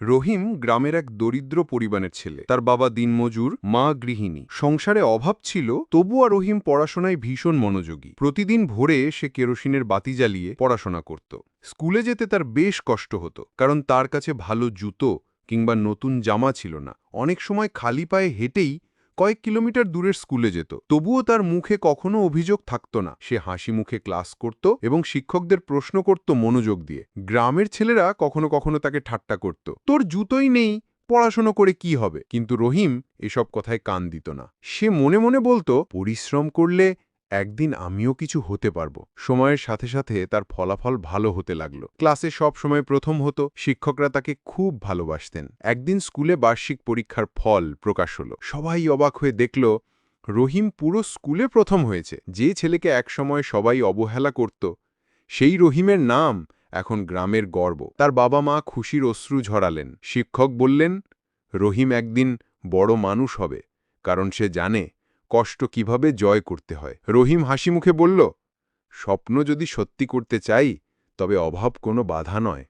রহিম গ্রামের এক দরিদ্র পরিবারের ছেলে। তার বাবা দিনমজুর, মা গৃহিণী। সংসারে অভাব ছিল, তবুও রহিম পড়াশোনায় ভীষণ মনোযোগী। প্রতিদিন ভোরে সে কেরোসিনের বাতি জ্বালিয়ে পড়াশোনা করত। স্কুলে যেতে তার বেশ কষ্ট হতো, কারণ তার কাছে ভালো জুতো কিংবা নতুন জামা ছিল না। অনেক সময় খালি পায়ে হেঁটেই কয়েক কিলোমিটার দূরের স্কুলে যেত। তবুও তার মুখে কখনো অভিযোগ থাকত না। সে হাসি মুখে ক্লাস করত এবং শিক্ষকদের প্রশ্ন করত মনোযোগ দিয়ে। গ্রামের ছেলেরা কখনো কখনো তাকে ঠাট্টা করত। তোর জুতোই নেই, পড়াশোনা করে কি হবে? কিন্তু রহিম এসব কথায় কান দিত না। সে মনে মনে বলতো, পরিশ্রম করলে একদিন আমিও কিছু হতে পারব। সময়ের সাথে সাথে তার ফলাফল ভালো হতে লাগল। ক্লাসে সব সময় প্রথম হতো, শিক্ষকরা তাকে খুব ভালোবাসতেন। একদিন স্কুলে বার্ষিক পরীক্ষার ফল প্রকাশ হলো। সবাই অবাক হয়ে দেখল, রহিম পুরো স্কুলে প্রথম হয়েছে। যে ছেলেকে একসময় সবাই অবহেলা করত, সেই রহিমের নাম এখন গ্রামের গর্ব। তার বাবা মা খুশির অশ্রু ঝরালেন। শিক্ষক বললেন, রহিম একদিন বড় মানুষ হবে, কারণ সে জানে কষ্ট কীভাবে জয় করতে হয়? রহিম হাসি মুখে বলল, স্বপ্ন যদি সত্যি করতে চাই, তবে অভাব কোনো বাধা নয়।